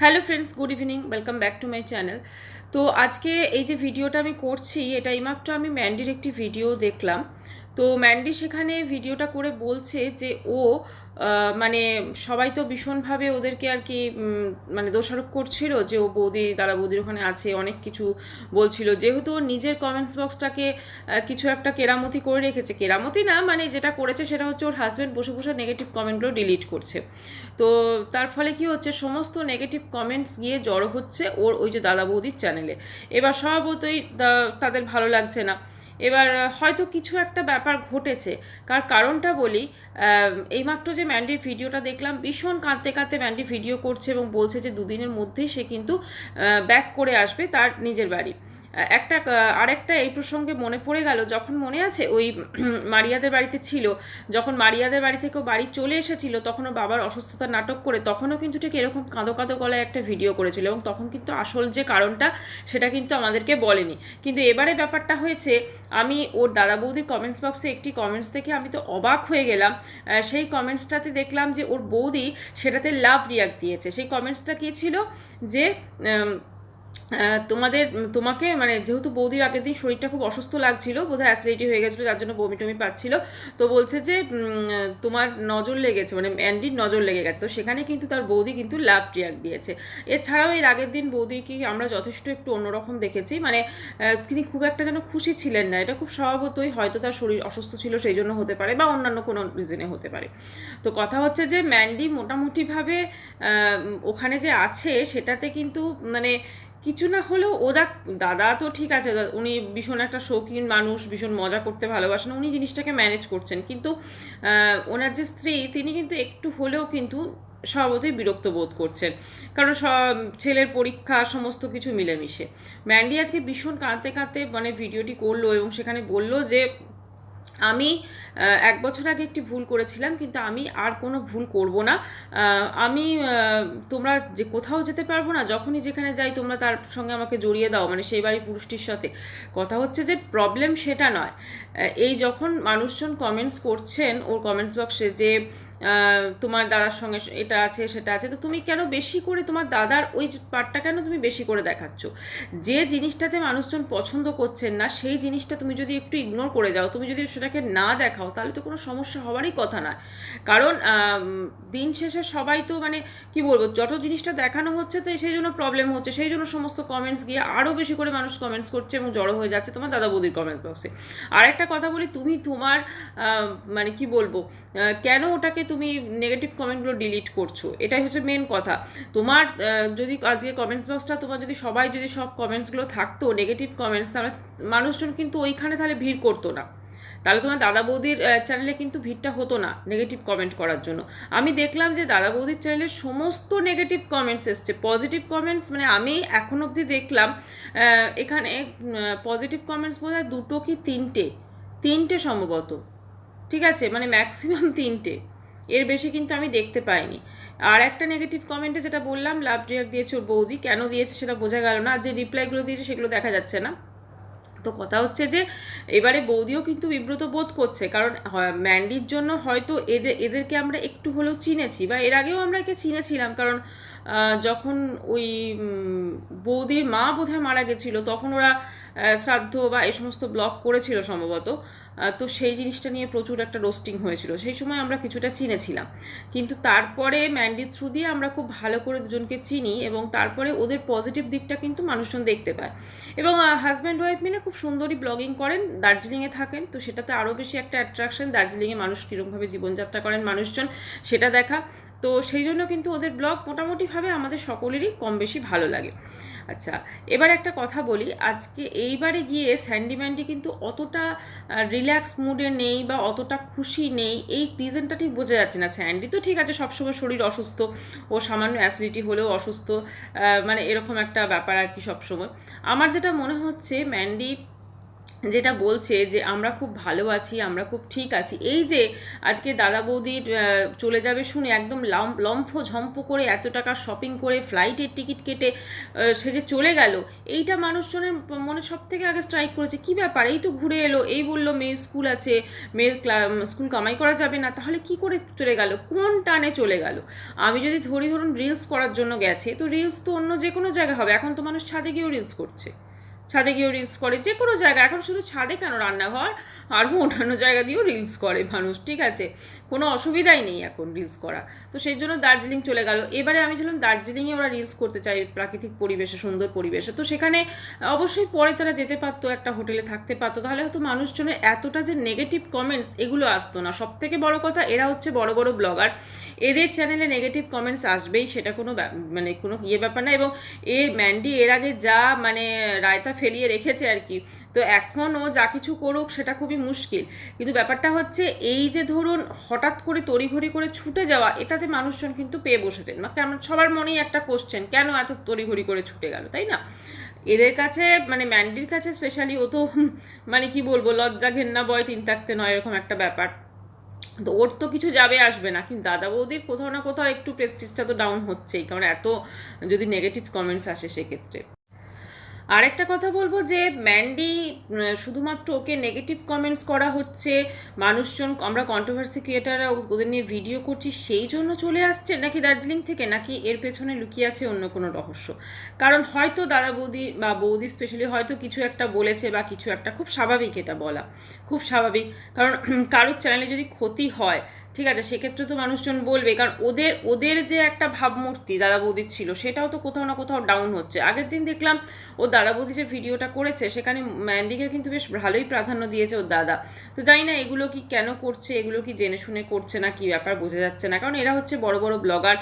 Hello friends good evening welcome back to my channel তো আজকে এই যে ভিডিওটা আমি করছি, এটা এইমাত্র আমি ম্যান্ডির একটি ভিডিও দেখলাম। তো ম্যান্ডি সেখানে ভিডিওটা করে বলছে যে ও মানে সবাই তো ভীষণভাবে ওদেরকে আর কি মানে দোষারোপ করছিল যে ও বৌদি দাদা বৌদির ওখানে আছে, অনেক কিছু বলছিল। যেহেতু ওর নিজের কমেন্টস বক্সটাকে কিছু একটা কেরামতি করে রেখেছে। কেরামতি না মানে যেটা করেছে সেটা হচ্ছে ওর হাজব্যান্ড বসে বসে নেগেটিভ কমেন্টগুলো ডিলিট করছে। তো তার ফলে কি হচ্ছে, সমস্ত নেগেটিভ কমেন্টস গিয়ে জড়ো হচ্ছে ওর ওই যে দাদা বৌদির চ্যানেলে এবার স্বভাবতই তাদের ভালো লাগছে না। এবার হয়তো কিছু একটা ব্যাপার ঘটেছে। কার কারণটা বলি এইমাত্র যে ম্যান্ডির ভিডিওটা দেখলাম, ভীষণ কাঁদতে কাঁদতে ম্যান্ডি ভিডিও করছে এবং বলছে যে দুদিনের মধ্যেই সে কিন্তু ব্যাক করে আসবে তার নিজের বাড়ি। একটা আরেকটা এই প্রসঙ্গে মনে পড়ে গেল, যখন মনে আছে ওই মারিয়াদের বাড়িতে ছিল, যখন মারিয়াদের বাড়ি থেকেও বাড়ি চলে এসেছিল তখনও বাবার অসুস্থতা নাটক করে, তখনও কিন্তু ঠিক এরকম কাঁদো কাঁদো গলায় একটা ভিডিও করেছিল এবং তখন কিন্তু আসল যে কারণটা, সেটা কিন্তু আমাদেরকে বলেনি। কিন্তু এবারে ব্যাপারটা হয়েছে, আমি ওর দাদা বৌদির কমেন্টস বক্সে একটি কমেন্টস দেখে আমি তো অবাক হয়ে গেলাম সেই কমেন্টসটাতে দেখলাম যে ওর বৌদি সেটাতে লাভ রিয়াক্ট দিয়েছে। সেই কমেন্টসটা কী ছিল? যে তোমাদের, তোমাকে মানে যেহেতু বৌদির আগের দিন শরীরটা খুব অসুস্থ লাগছিল, বোধহয় অ্যাসিডিটি হয়ে গেছিল, যার জন্য বমি টমি পাচ্ছিল। তো বলছে যে তোমার নজর লেগেছে মানে অ্যান্ডির নজর লেগে গেছে। তো সেখানে কিন্তু তার বৌদি কিন্তু লাভ রিয়াক্ট দিয়েছে। এছাড়াও এর আগের দিন বৌদিকে আমরা যথেষ্ট একটু অন্যরকম দেখেছি। মানে তিনি খুব একটা যেন খুশি ছিলেন না। এটা খুব স্বভাবতই হয়তো তার শরীর অসুস্থ ছিল, সেই জন্য হতে পারে বা অন্যান্য কোনো রিজনে হতে পারে। তো কথা হচ্ছে যে, ম্যান্ডি মোটামুটিভাবে ওখানে যে আছে, সেটাতে কিন্তু মানে কিছু না হলেও ওদা দাদা তো ঠিক আছে উনি ভীষণ একটা শৌখিন মানুষ, ভীষণ মজা করতে ভালোবাসেন, উনি জিনিসটাকে ম্যানেজ করছেন। কিন্তু ওনার যে স্ত্রী, তিনি কিন্তু একটু হলেও কিন্তু স্বভাবতই বিরক্ত বোধ করছেন। কারণ সব ছেলের পরীক্ষা, সমস্ত কিছু মিলেমিশে। ম্যান্ডি আজকে ভীষণ কাঁদতে কাঁদতে মানে ভিডিওটি করল এবং সেখানে বলল যে আমি এক বছর আগে একটি ভুল করেছিলাম, কিন্তু আমি আর কোনো ভুল করব না। আমি তোমরা যে কোথাও যেতে পারব না, যখনই যেখানে যাই তোমরা তার সঙ্গে আমাকে জড়িয়ে দাও মানে সেই বাড়ি পুরুষটির সাথে। কথা হচ্ছে যে প্রবলেম সেটা নয়। এই যখন মানুষজন কমেন্টস করছেন, ওর কমেন্টস বক্সে যে তোমার দাদার সঙ্গে এটা আছে, সেটা আছে। তো তুমি কেন বেশি করে তোমার দাদার ওই পার্টটা কেন তুমি বেশি করে দেখাচ্ছ? যে জিনিসটাতে মানুষজন পছন্দ করছেন না, সেই জিনিসটা তুমি যদি একটু ইগনোর করে যাও, তুমি যদি সেটাকে না দেখাও, তাহলে তো কোনো সমস্যা হওয়ারই কথা নয়। কারণ দিন শেষে সবাই তো মানে কি বলব, যত জিনিসটা দেখানো হচ্ছে তো সেই জন্য প্রবলেম হচ্ছে, সেই জন্য সমস্ত কমেন্টস গিয়ে আরও বেশি করে মানুষ কমেন্টস করছে এবং জড়ো হয়ে যাচ্ছে তোমার দাদা বৌদির কমেন্টস বক্সে আর একটা কথা বলি, তুমি তোমার মানে কি বলব কেন ওটাকে তুমি নেগেটিভ কমেন্টগুলো ডিলিট করছ। এটাই হচ্ছে মেন কথা। তোমার যদি আজকে কমেন্টস বক্সটা তোমার যদি সবাই যদি সব কমেন্টসগুলো থাকতো নেগেটিভ কমেন্টস তাহলে মানুষজন কিন্তু ওইখানে তাহলে ভিড় করতো না। তাহলে তোমার দাদা বৌদির চ্যানেলে কিন্তু ভিড়টা হতো না নেগেটিভ কমেন্ট করার জন্য। আমি দেখলাম যে দাদা বৌদির চ্যানেলে সমস্ত নেগেটিভ কমেন্টস এসছে। পজিটিভ কমেন্টস মানে আমি এখন অবধি দেখলাম এখানে পজিটিভ কমেন্টস বোধ দুটো কি তিনটে? তিনটে সম্ভবত। ঠিক আছে? মানে ম্যাক্সিমাম তিনটে। এর বেশি কিন্তু আমি দেখতে পাইনি। আর একটা নেগেটিভ কমেন্টে যেটা বললাম লাভ রিয়াক্ট দিয়েছে ওর বৌদি, কেন দিয়েছে সেটা বোঝা গেল না আর যে রিপ্লাইগুলো দিয়েছে সেগুলো দেখা যাচ্ছে না। তো কথা হচ্ছে যে, এবারে বৌদিও কিন্তু বিব্রত বোধ করছে, কারণ ম্যান্ডির জন্য হয়তো এদের এদেরকে আমরা একটু হলেও চিনেছি, বা এর আগেও আমরা একে চিনেছিলাম, কারণ যখন ওই বৌদির মা বোধহয় মারা গেছিল, তখন ওরা শ্রাদ্ধ বা এই সমস্ত ব্লগ করেছিল সম্ভবত। তো সেই জিনিসটা নিয়ে প্রচুর একটা রোস্টিং হয়েছিল। সেই সময় আমরা কিছুটা চিনেছিলাম। কিন্তু তারপরে ম্যান্ডির থ্রু দিয়ে আমরা খুব ভালো করে দুজনকে চিনি এবং তারপরে ওদের পজিটিভ দিকটা কিন্তু মানুষজন দেখতে পায়। এবং হাজব্যান্ড ওয়াইফ মিলে খুব সুন্দরই ব্লগিং করেন দার্জিলিংয়ে থাকেন। তো সেটাতে আরও বেশি একটা অ্যাট্রাকশন দার্জিলিংয়ে মানুষ কীরকমভাবে জীবনযাত্রা করেন, মানুষজন সেটা দেখা। তো সেই জন্য কিন্তু ওদের ব্লগ মোটামুটিভাবে আমাদের সকলেরই কম বেশি ভালো লাগে। আচ্ছা এবার একটা কথা বলি, আজকে এইবারে গিয়ে স্যান্ডি ম্যান্ডি কিন্তু অতটা রিল্যাক্স মুডে নেই বা অতটা খুশি নেই, এই রিজনটা ঠিক বোঝা যাচ্ছে না। স্যান্ডি তো ঠিক আছে, সবসময় শরীর অসুস্থ, ও সামান্য অ্যাসিডিটি হলেও অসুস্থ মানে এরকম একটা ব্যাপার আর কি সবসময়। আমার যেটা মনে হচ্ছে ম্যান্ডি যেটা বলছে যে আমরা খুব ভালো আছি, আমরা খুব ঠিক আছি। এই যে আজকে দাদা বৌদির চলে যাবে শুনে একদম লম- লম্ফ ঝম্প করে এত টাকা শপিং করে ফ্লাইটের টিকিট কেটে সে যে চলে গেল, এইটা মানুষজনের মনে সব থেকে আগে স্ট্রাইক করেছে। কি ব্যাপার? এই তো ঘুরে এলো, এই বলল মেয়ের স্কুল আছে, মেয়ের স্কুল কামাই করা যাবে না, তাহলে কি করে চলে গেল? কোন টানে চলে গেল? আমি যদি ধরি ধরুন রিলস করার জন্য গেছে, তো রিলস তো অন্য যে কোনো জায়গায় হবে, এখন তো মানুষ ছাদে গিয়েও রিলস করছে। ছাদে গিয়েও রিলস করে, যে কোনো জায়গায় এখন শুধু ছাদে কেন রান্নাঘর? আর অন্যান্য জায়গা দিয়েও রিলস করে মানুষ, ঠিক আছে? কোনো অসুবিধাই নেই এখন রিলস করা। তো সেই জন্য দার্জিলিং চলে গেল। এবারে আমি ছিলাম দার্জিলিংয়ে ওরা রিলস করতে চাই প্রাকৃতিক পরিবেশে, সুন্দর পরিবেশে। তো সেখানে অবশ্যই পরে তারা যেতে পারতো, একটা হোটেলে থাকতে পারতো। তাহলে হয়তো মানুষজনের এতটা যে নেগেটিভ কমেন্টস এগুলো আসতো না। সব থেকে বড় কথা, এরা হচ্ছে বড় বড় ব্লগার এদের চ্যানেলে নেগেটিভ কমেন্টস আসবেই, সেটা কোনো মানে কোনো ইয়ে ব্যাপার না। এবং এ ম্যান্ডি এর আগে যা মানে রায়তা ফেলিয়ে রেখেছে আর কি। তো এখনও যা কিছু করুক সেটা খুবই মুশকিল। কিন্তু ব্যাপারটা হচ্ছে এই যে ধরুন হঠাৎ করে তড়িঘড়ি করে ছুটে যাওয়া, এটাতে মানুষজন কিন্তু পেয়ে বসেছেন। বা কেমন সবার মনেই একটা কোশ্চেন কেন এত তড়িঘড়ি করে ছুটে গেল, তাই না? এদের কাছে মানে ম্যান্ডির কাছে স্পেশালি ও তো মানে কি বলব, লজ্জা ঘেন্না বয় তিন থাকতে নয়, এরকম একটা ব্যাপার। তো ওর তো কিছু যাবে আসবে না। কিন্তু দাদা বৌদির কোথাও না কোথাও একটু প্রেস্টিজটা তো ডাউন হচ্ছেই। কারণ এত যদি নেগেটিভ কমেন্টস আসে সেক্ষেত্রে। আরেকটা কথা বলব যে ম্যান্ডি শুধুমাত্র ওকে নেগেটিভ কমেন্টস করা হচ্ছে, মানুষজন, আমরা কন্ট্রোভার্সি ক্রিয়েটাররা ওদের নিয়ে ভিডিও করছি, সেই জন্য চলে আসছে, নাকি দার্জিলিং থেকে, নাকি এর পেছনে লুকিয়ে আছে অন্য কোনো রহস্য? কারণ হয়তো দাদা বৌদি বা বৌদি স্পেশালি হয়তো কিছু একটা বলেছে বা কিছু একটা, খুব স্বাভাবিক এটা বলা, খুব স্বাভাবিক। কারণ কারোর চ্যানেলে যদি ক্ষতি হয় ঠিক আছে, সেক্ষেত্রে তো মানুষজন বলবে, কারণ ওদের ওদের যে একটা ভাবমূর্তি দাদা বৌদির ছিল, সেটাও তো কোথাও না কোথাও ডাউন হচ্ছে। আগের দিন দেখলাম ও দাদা বৌদি যে ভিডিওটা করেছে, সেখানে ম্যান্ডিকে কিন্তু বেশ ভালোই প্রাধান্য দিয়েছে ওর দাদা। তো জানি না এগুলো কি কেন করছে, এগুলো কি জেনে শুনে করছে না, কি ব্যাপার বোঝা যাচ্ছে না। কারণ এরা হচ্ছে বড় বড় ব্লগার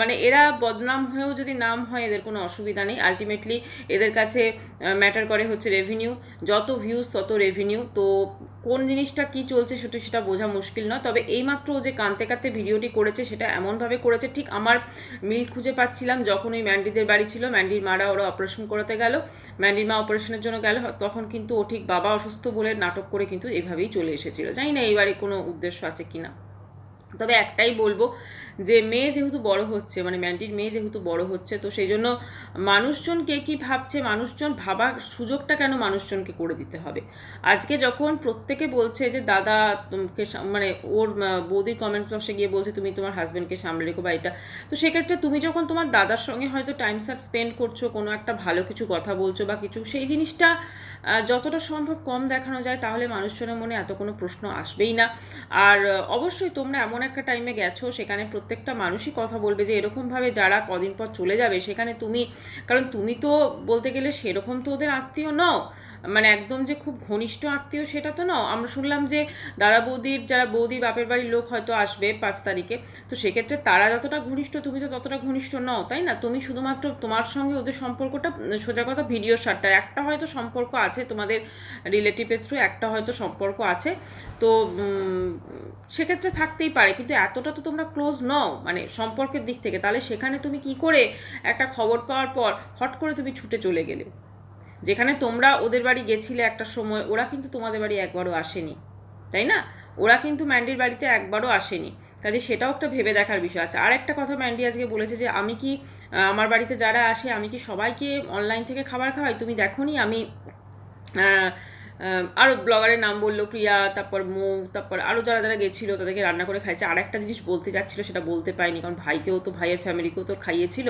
মানে এরা বদনাম হয়েও যদি নাম হয়, এদের কোনো অসুবিধা নেই। আলটিমেটলি এদের কাছে ম্যাটার করে হচ্ছে রেভিনিউ যত ভিউজ তত রেভিনিউ তো কোন জিনিসটা কি চলছে সেটা সেটা বোঝা মুশকিল নয়। তবে এইমাত্র ও যে কানতে কাঁদতে ভিডিওটি করেছে, সেটা এমনভাবে করেছে, ঠিক আমার মিল খুঁজে পাচ্ছিলাম যখন ওই ম্যান্ডিদের বাড়ি ছিল। ম্যান্ডির মারা ওরা অপারেশন করাতে গেল। ম্যান্ডির মা অপারেশনের জন্য গেল। তখন কিন্তু ও ঠিক বাবা অসুস্থ বলে নাটক করে কিন্তু এভাবেই চলে এসেছিল। জানি না এইবারে কোনো উদ্দেশ্য আছে কিনা। তবে একটাই বলব যে মেয়ে যেহেতু বড় হচ্ছে মানে ম্যান্টির মেয়ে যেহেতু বড় হচ্ছে, তো সেই জন্য মানুষজন কে কী ভাবছে, মানুষজন ভাবার সুযোগটা কেন মানুষজনকে করে দিতে হবে? আজকে যখন প্রত্যেকে বলছে যে, দাদা, তোমাকে মানে ওর বৌদির কমেন্টস বক্সে গিয়ে বলছে, তুমি তোমার হাজব্যান্ডকে সামলে রেখো বা এটা। তো সেক্ষেত্রে তুমি যখন তোমার দাদার সঙ্গে হয়তো টাইম সার স্পেন্ড করছ, কোনো একটা ভালো কিছু কথা বলছো বা কিছু, সেই জিনিসটা যতটা সম্ভব কম দেখানো যায়, তাহলে মানুষজনের মনে এত কোনো প্রশ্ন আসবেই না। আর, অবশ্যই তোমরা এমন একটা টাইমে গেছো, সেখানে প্রত্যেকটা মানুষই কথা বলবে যে এরকমভাবে যারা কদিন পর চলে যাবে, সেখানে তুমি, কারণ তুমি তো বলতে গেলে সেরকম তো ওদের আত্মীয় নও। মানে একদম যে খুব ঘনিষ্ঠ আত্মীয় সেটা তো নও। আমরা শুনলাম যে, দাদা বৌদির, যারা বৌদি বাপের বাড়ির লোক হয়তো আসবে পাঁচ তারিখে, তো সেক্ষেত্রে তারা যতটা ঘনিষ্ঠ, তুমি তো ততটা ঘনিষ্ঠ নও, তাই না? তুমি শুধুমাত্র তোমার সঙ্গে ওদের সম্পর্কটা, সোজা কথা ভিডিও সারটা একটা হয়তো সম্পর্ক আছে তোমাদের রিলেটিভের থ্রু একটা হয়তো সম্পর্ক আছে। তো সেক্ষেত্রে থাকতেই পারে, কিন্তু এতটা তো তোমরা ক্লোজ নও মানে সম্পর্কের দিক থেকে। তাহলে সেখানে তুমি কি করে একটা খবর পাওয়ার পর হট করে তুমি ছুটে চলে গেলে? যেখানে তোমরা ওদের বাড়ি গেছিলে একটা সময়, ওরা কিন্তু তোমাদের বাড়ি একবারও আসেনি, তাই না? ওরা কিন্তু ম্যান্ডির বাড়িতে একবারও আসেনি। কাজে সেটাও একটা ভেবে দেখার বিষয়। আছে আর একটা কথা ম্যান্ডি আজকে বলেছে যে, আমি কি আমার বাড়িতে যারা আসে, আমি কি সবাইকে অনলাইন থেকে খাবার খাওয়াই? তুমি দেখোনি আমি আরও ব্লগারের নাম বলল প্রিয়া, তারপর মৌ, তারপর আরও যারা যারা গেছিল তাদেরকে রান্না করে খাইছে আর একটা জিনিস বলতে যাচ্ছিল, সেটা বলতে পারিনি, কারণ ভাইকেও তো, ভাইয়ের ফ্যামিলিকেও তো খাইয়েছিল।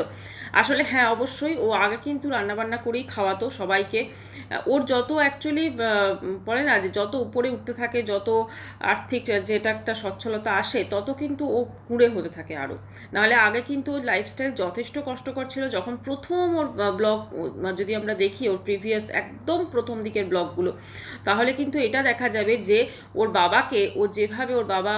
আসলে হ্যাঁ অবশ্যই ও আগে কিন্তু রান্নাবান্না করেই খাওয়াতো সবাইকে। ওর যত অ্যাকচুয়ালি বলে না যে যত উপরে উঠতে থাকে, যত আর্থিক যেটা একটা সচ্ছলতা আসে, তত কিন্তু ও কুঁড়ে হতে থাকে আরও নাহলে আগে কিন্তু ওর লাইফস্টাইল যথেষ্ট কষ্টকর ছিল। যখন প্রথম ওর ব্লগ যদি আমরা দেখি ওর প্রিভিয়াস একদম প্রথম দিকের ব্লগগুলো তাহলে কিন্তু এটা দেখা যাবে যে ওর বাবাকে, ও যেভাবে ওর বাবা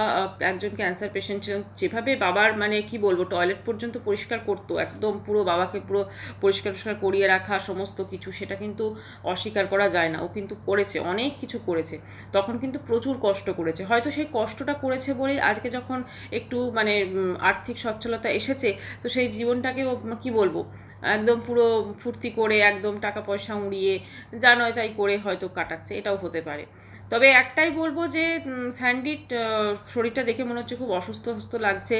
একজন ক্যান্সার পেশেন্ট ছিলেন, যেভাবে বাবার মানে কি বলব টয়লেট পর্যন্ত পরিষ্কার করতো, একদম পুরো বাবাকে পুরো পরিষ্কার পরিষ্কার করিয়ে রাখা, সমস্ত কিছু, সেটা কিন্তু অস্বীকার করা যায় না। ও কিন্তু করেছে, অনেক কিছু করেছে। তখন কিন্তু প্রচুর কষ্ট করেছে। হয়তো সেই কষ্টটা করেছে বলেই আজকে যখন একটু মানে আর্থিক সচ্ছলতা এসেছে, তো সেই জীবনটাকে ও কি বলব একদম পুরো ফুর্তি করে একদম টাকা পয়সা উড়িয়ে যা নয় তাই করে হয়তো কাটাচ্ছে এটাও হতে পারে। তবে একটাই বলব যে স্যান্ডির শরীরটা দেখে মনে হচ্ছে খুব অসুস্থ অসুস্থ লাগছে।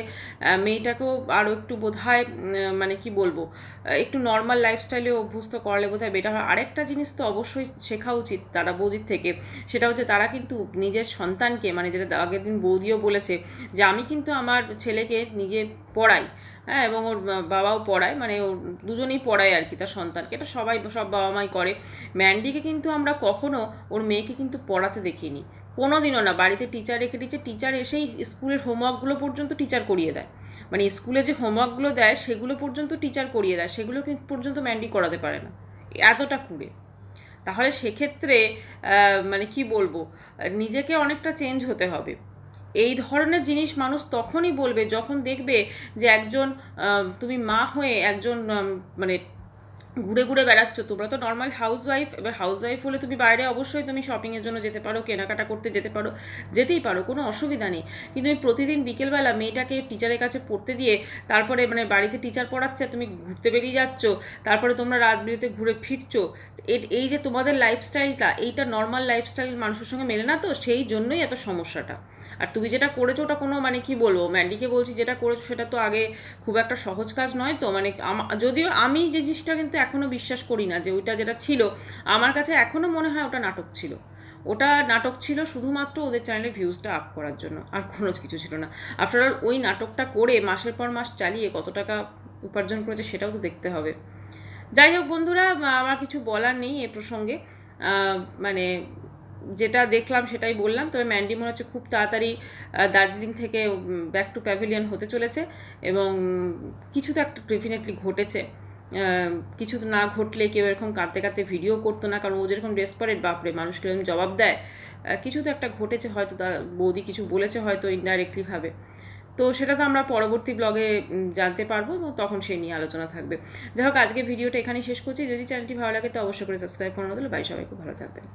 মেয়েটাকেও আরও একটু বোধহয় উম, মানে কি বলব একটু নর্মাল লাইফস্টাইলে অভ্যস্ত করলে বোধহয় বেটার হয়। আরেকটা জিনিস তো অবশ্যই শেখা উচিত দাদা বৌদির থেকে সেটা হচ্ছে তারা কিন্তু নিজের সন্তানকে মানে যেটা আগের দিন বৌদিও বলেছে যে আমি কিন্তু আমার ছেলেকে নিজে পড়াই হ্যাঁ এবং ওর বাবাও পড়ায় মানে ওর দুজনেই পড়ায় আর কি তার সন্তানকে। এটা সবাই, সব বাবা মাই করে। ম্যান্ডিকে কিন্তু আমরা কখনো ওর মেয়েকে কিন্তু পড়াতে দেখিনি। কোনো দিনও না। বাড়িতে টিচার রেখে দিচ্ছে টিচার এসেই স্কুলের হোমওয়ার্কগুলো পর্যন্ত টিচার করিয়ে দেয়। মানে স্কুলে যে হোমওয়ার্কগুলো দেয়, সেগুলো পর্যন্ত টিচার করিয়ে দেয়। সেগুলো কিন্তু পর্যন্ত ম্যান্ডি করাতে পারে না। এতটা কুড়ে। তাহলে সেক্ষেত্রে মানে কি বলব? নিজেকে অনেকটা চেঞ্জ হতে হবে। এই ধরনের জিনিস মানুষ তখনই বলবে যখন দেখবে যে একজন তুমি মা হয়ে একজন মানে ঘুরে ঘুরে বেড়াচ্ছ। তোমরা তো নর্মাল হাউস ওয়াইফ এবার হাউস ওয়াইফ হলে তুমি বাইরে অবশ্যই তুমি শপিংয়ের জন্য যেতে পারো, কেনাকাটা করতে যেতে পারো, যেতেই পারো, কোনো অসুবিধা নেই। কিন্তু তুমি প্রতিদিন বিকেলবেলা মেয়েটাকে টিচারের কাছে পড়তে দিয়ে তারপরে মানে বাড়িতে টিচার পড়াচ্ছে, তুমি ঘুরতে বেরিয়ে যাচ্ছ, তারপরে তোমরা রাত বিরেতে ঘুরে ফিরছো। এই যে তোমাদের লাইফস্টাইলটা এইটা নর্মাল লাইফস্টাইল মানুষের সঙ্গে মেলে না তো? সেই জন্যই এত সমস্যাটা। আর তুমি যেটা করেছ ওটা কোনো মানে কি বলব, ম্যান্ডিকে বলছি যেটা করেছ সেটা তো আগে খুব একটা সহজ কাজ নয় তো মানে যদিও আমি যে জিনিসটা কিন্তু এখনও বিশ্বাস করি না যে ওইটা যেটা ছিল, আমার কাছে এখনও মনে হয় ওটা নাটক ছিল। ওটা নাটক ছিল শুধুমাত্র ওদের চ্যানেলে ভিউজটা আপ করার জন্য, আর কোনো কিছু ছিল না। আফটার অল ওই নাটকটা করে মাসের পর মাস চালিয়ে কত টাকা উপার্জন করেছে সেটাও তো দেখতে হবে। যাই হোক বন্ধুরা আমার কিছু বলার নেই এ প্রসঙ্গে। মানে যেটা দেখলাম সেটাই বললাম। তবে ম্যান্ডি মনে হচ্ছে খুব তাড়াতাড়ি দার্জিলিং থেকে ব্যাক টু প্যাভিলিয়ন হতে চলেছে এবং কিছু তো একটা ডেফিনেটলি ঘটেছে। কিছু তো না ঘটলে কেউ এরকম কাঁদতে কাঁদতে ভিডিও করতো না, কারণ ও যেরকম ডেসপারেট বাপরে, মানুষকে এরকম জবাব দেয়। কিছু তো একটা ঘটেছে হয়তো, তা বৌদি কিছু বলেছে হয়তো ইনডাইরেক্টলিভাবে তো সেটা তো আমরা পরবর্তী ব্লগে জানতে পারব এবং তখন সেই নিয়ে আলোচনা থাকবে। যাই হোক, আজকে ভিডিওটা এখানেই শেষ করছি। যদি চ্যানেলটি ভালো লাগে তো অবশ্যই করে সাবস্ক্রাইব করানো তাহলে বাই সবাই খুব ভালো থাকবেন।